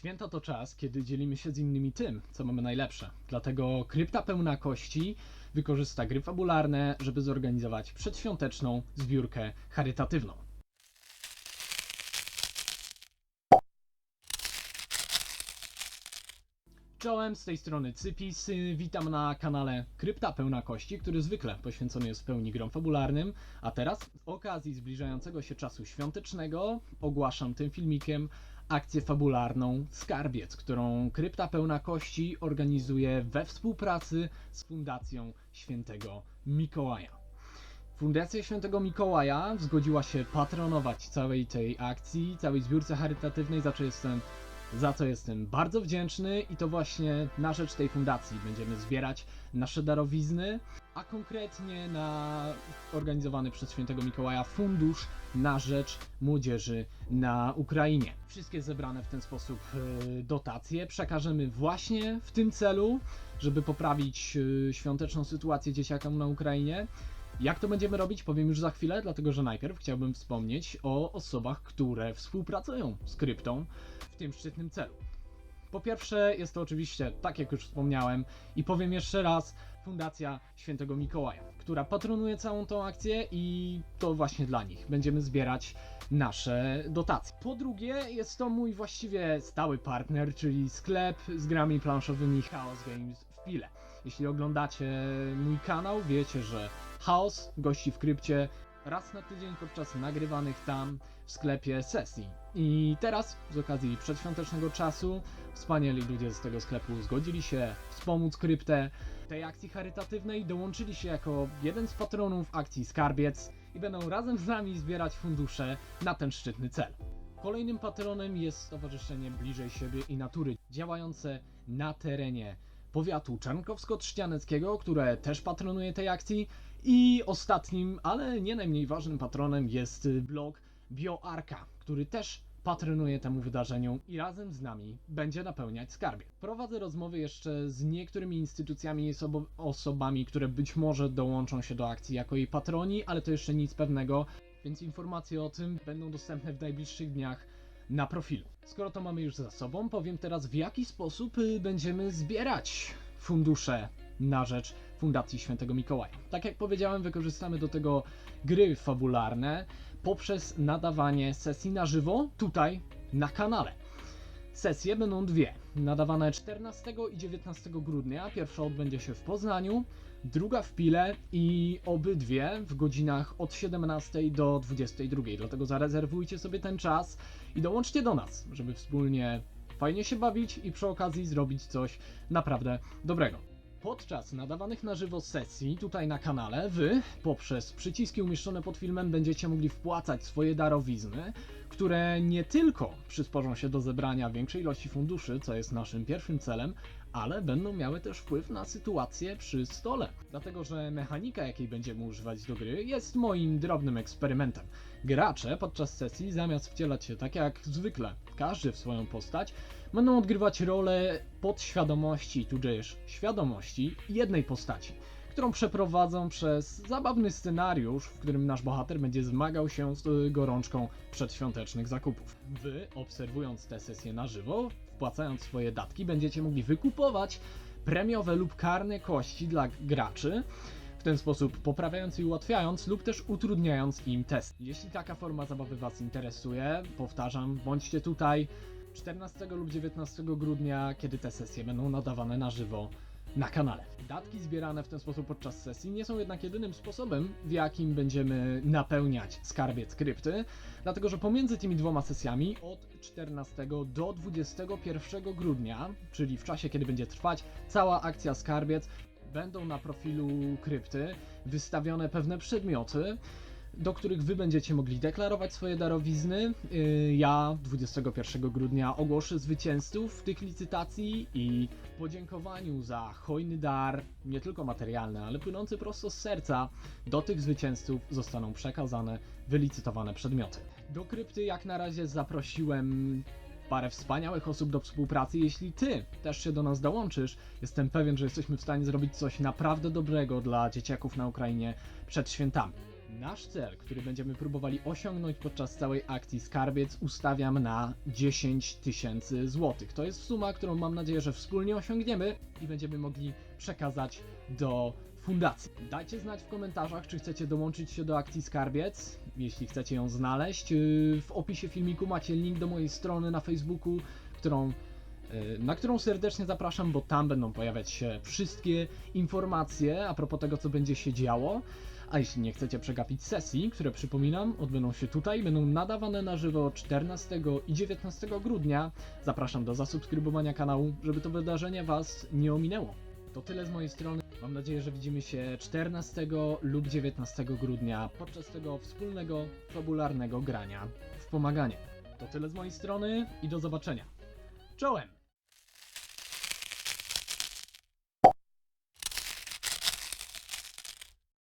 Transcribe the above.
Święta to czas, kiedy dzielimy się z innymi tym, co mamy najlepsze. Dlatego Krypta Pełna Kości wykorzysta gry fabularne, żeby zorganizować przedświąteczną zbiórkę charytatywną. Czołem, z tej strony Cypis, y, witam na kanale Krypta Pełna Kości, który zwykle poświęcony jest w pełni grom fabularnym, a teraz z okazji zbliżającego się czasu świątecznego ogłaszam tym filmikiem akcję fabularną Skarbiec, którą Krypta Pełna Kości organizuje we współpracy z Fundacją Świętego Mikołaja. Fundacja Świętego Mikołaja zgodziła się patronować całej tej akcji, całej zbiórce charytatywnej, za co jestem, za co jestem bardzo wdzięczny i to właśnie na rzecz tej fundacji będziemy zbierać nasze darowizny, a konkretnie na organizowany przez Świętego Mikołaja Fundusz na rzecz młodzieży na Ukrainie. Wszystkie zebrane w ten sposób e, dotacje przekażemy właśnie w tym celu, żeby poprawić e, świąteczną sytuację dzieciakom na Ukrainie. Jak to będziemy robić, powiem już za chwilę, dlatego że najpierw chciałbym wspomnieć o osobach, które współpracują z kryptą w tym szczytnym celu. Po pierwsze, jest to oczywiście, tak jak już wspomniałem, i powiem jeszcze raz, Fundacja Świętego Mikołaja, która patronuje całą tą akcję i to właśnie dla nich będziemy zbierać nasze dotacje. Po drugie, jest to mój właściwie stały partner, czyli sklep z grami planszowymi Chaos Games w Pile. Jeśli oglądacie mój kanał, wiecie, że Chaos gości w krypcie raz na tydzień podczas nagrywanych tam w sklepie sesji. I teraz, z okazji przedświątecznego czasu, wspaniali ludzie z tego sklepu zgodzili się wspomóc kryptę tej akcji charytatywnej, dołączyli się jako jeden z patronów akcji Skarbiec i będą razem z nami zbierać fundusze na ten szczytny cel. Kolejnym patronem jest Stowarzyszenie Bliżej Siebie i Natury, działające na terenie powiatu czarnkowsko-trzcianeckiego, które też patronuje tej akcji. I ostatnim, ale nie najmniej ważnym patronem jest blog BioArka, który też patronuje temu wydarzeniu i razem z nami będzie napełniać skarbie. Prowadzę rozmowy jeszcze z niektórymi instytucjami i osobo- osobami, które być może dołączą się do akcji jako jej patroni, ale to jeszcze nic pewnego, więc informacje o tym będą dostępne w najbliższych dniach na profilu. Skoro to mamy już za sobą, powiem teraz w jaki sposób y, będziemy zbierać fundusze na rzecz Fundacji Świętego Mikołaja. Tak jak powiedziałem, wykorzystamy do tego gry fabularne poprzez nadawanie sesji na żywo tutaj na kanale. Sesje będą dwie, nadawane 14 i 19 grudnia. Pierwsza odbędzie się w Poznaniu, druga w Pile i obydwie w godzinach od 17 do 22. Dlatego zarezerwujcie sobie ten czas i dołączcie do nas, żeby wspólnie fajnie się bawić i przy okazji zrobić coś naprawdę dobrego. Podczas nadawanych na żywo sesji tutaj na kanale, wy poprzez przyciski umieszczone pod filmem będziecie mogli wpłacać swoje darowizny, które nie tylko przysporzą się do zebrania większej ilości funduszy, co jest naszym pierwszym celem, ale będą miały też wpływ na sytuację przy stole. Dlatego, że mechanika, jakiej będziemy używać do gry, jest moim drobnym eksperymentem. Gracze podczas sesji, zamiast wcielać się tak jak zwykle, każdy w swoją postać, będą odgrywać rolę podświadomości, tudzież świadomości jednej postaci, którą przeprowadzą przez zabawny scenariusz, w którym nasz bohater będzie zmagał się z gorączką przedświątecznych zakupów. Wy, obserwując te sesje na żywo, wpłacając swoje datki, będziecie mogli wykupować premiowe lub karne kości dla graczy, w ten sposób poprawiając i ułatwiając lub też utrudniając im test. Jeśli taka forma zabawy Was interesuje, powtarzam, bądźcie tutaj 14 lub 19 grudnia, kiedy te sesje będą nadawane na żywo na kanale. Datki zbierane w ten sposób podczas sesji nie są jednak jedynym sposobem, w jakim będziemy napełniać skarbiec krypty, dlatego że pomiędzy tymi dwoma sesjami od 14 do 21 grudnia, czyli w czasie, kiedy będzie trwać cała akcja skarbiec, będą na profilu krypty wystawione pewne przedmioty, do których wy będziecie mogli deklarować swoje darowizny. Yy, Ja 21 grudnia ogłoszę zwycięzców tych licytacji i podziękowaniu za hojny dar, nie tylko materialny, ale płynący prosto z serca, do tych zwycięzców zostaną przekazane wylicytowane przedmioty. Do krypty jak na razie zaprosiłem parę wspaniałych osób do współpracy. Jeśli ty też się do nas dołączysz, jestem pewien, że jesteśmy w stanie zrobić coś naprawdę dobrego dla dzieciaków na Ukrainie przed świętami. Nasz cel, który będziemy próbowali osiągnąć podczas całej akcji Skarbiec, ustawiam na 10 tysięcy złotych. To jest suma, którą mam nadzieję, że wspólnie osiągniemy i będziemy mogli przekazać do fundacji. Dajcie znać w komentarzach, czy chcecie dołączyć się do akcji Skarbiec. Jeśli chcecie ją znaleźć, yy, w opisie filmiku macie link do mojej strony na Facebooku, którą yy, na którą serdecznie zapraszam, bo tam będą pojawiać się wszystkie informacje a propos tego, co będzie się działo. A jeśli nie chcecie przegapić sesji, które przypominam, odbędą się tutaj, będą nadawane na żywo 14 i 19 grudnia, zapraszam do zasubskrybowania kanału, żeby to wydarzenie Was nie ominęło. To tyle z mojej strony. Mam nadzieję, że widzimy się 14 lub 19 grudnia podczas tego wspólnego, fabularnego grania w pomaganie. To tyle z mojej strony i do zobaczenia. Czołem!